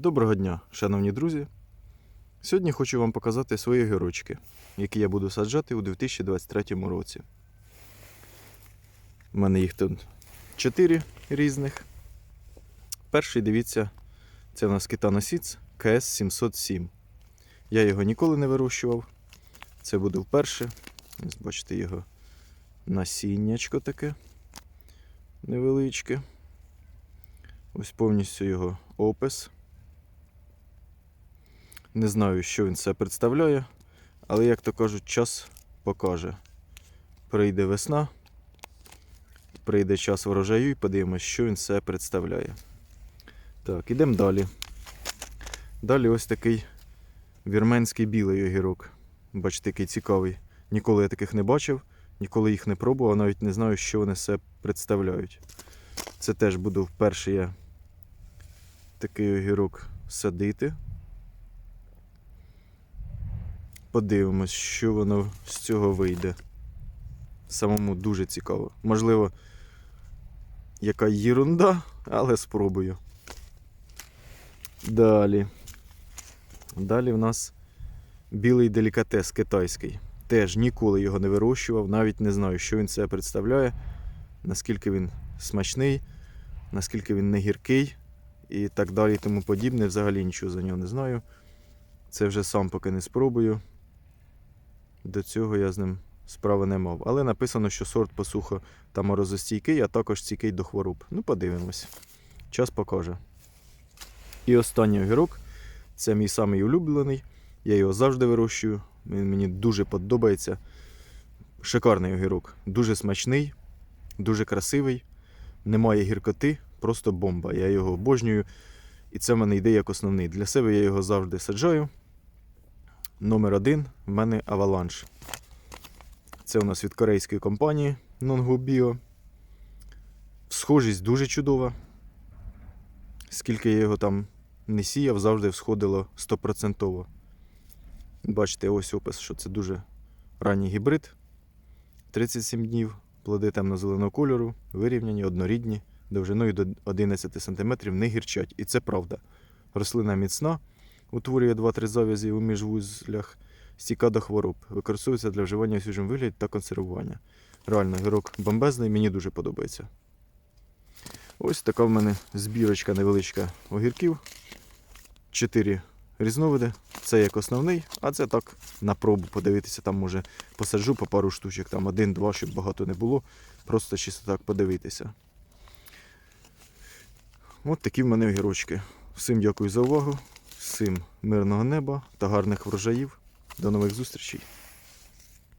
Доброго дня, шановні друзі. Сьогодні хочу вам показати свої гірочки, які я буду саджати у 2023 році. У мене їх тут 4 різних. Перший, дивіться, це у нас Китаносіц КС 707. Я його ніколи не вирощував. Це буде вперше. Бачите його насіннячко таке невеличке. Ось повністю його опис. Не знаю, що він себе представляє, але, як то кажуть, час покаже. Прийде весна, прийде час врожаю і подивимось, що він себе представляє. Так, ідемо далі. Далі ось такий вірменський білий огірок. Бачите, який цікавий. Ніколи я таких не бачив, ніколи їх не пробував, навіть не знаю, що вони себе представляють. Це теж буду вперше я такий огірок садити. Подивимось, що воно з цього вийде. Самому дуже цікаво. Можливо, яка єрунда, але спробую. Далі. Далі в нас білий делікатес китайський. Теж ніколи його не вирощував, навіть не знаю, що він себе представляє, наскільки він смачний, наскільки він не гіркий і так далі, і тому подібне. Взагалі нічого за нього не знаю. Це вже сам поки не спробую. До цього я з ним справи не мав. Але написано, що сорт посухо та морозостійкий, а також стійкий до хвороб. Ну, подивимось. Час покаже. І останній огірок це мій самий улюблений. Я його завжди вирощую. Він мені дуже подобається. Шикарний огірок. Дуже смачний, дуже красивий. Немає гіркоти, просто бомба. Я його обожнюю. І це в мене йде як основний. Для себе я його завжди саджаю. Номер один в мене Avalanche. Це у нас від корейської компанії Nongo Bio. Схожість дуже чудова. Скільки я його там не сіяв, завжди всходило 100%. Бачите, ось опис, що це дуже ранній гібрид. 37 днів, плоди темно-зеленого кольору, вирівняні, однорідні, довжиною до 11 см не гірчать. І це правда. Рослина міцна, утворює 2-3 зав'язі у міжвузлях, стійка до хвороб. Використовується для вживання у свіжому вигляді та консервування. Реально, гірок бомбезний, мені дуже подобається. Ось така в мене збірочка невеличка огірків. Чотири різновиди. Це як основний, а це так на пробу подивитися. Там може посаджу по пару штучок, там один-два, щоб багато не було. Просто чисто так подивитися. От такі в мене огірочки. Всім дякую за увагу, всім мирного неба та гарних врожаїв. До нових зустрічей!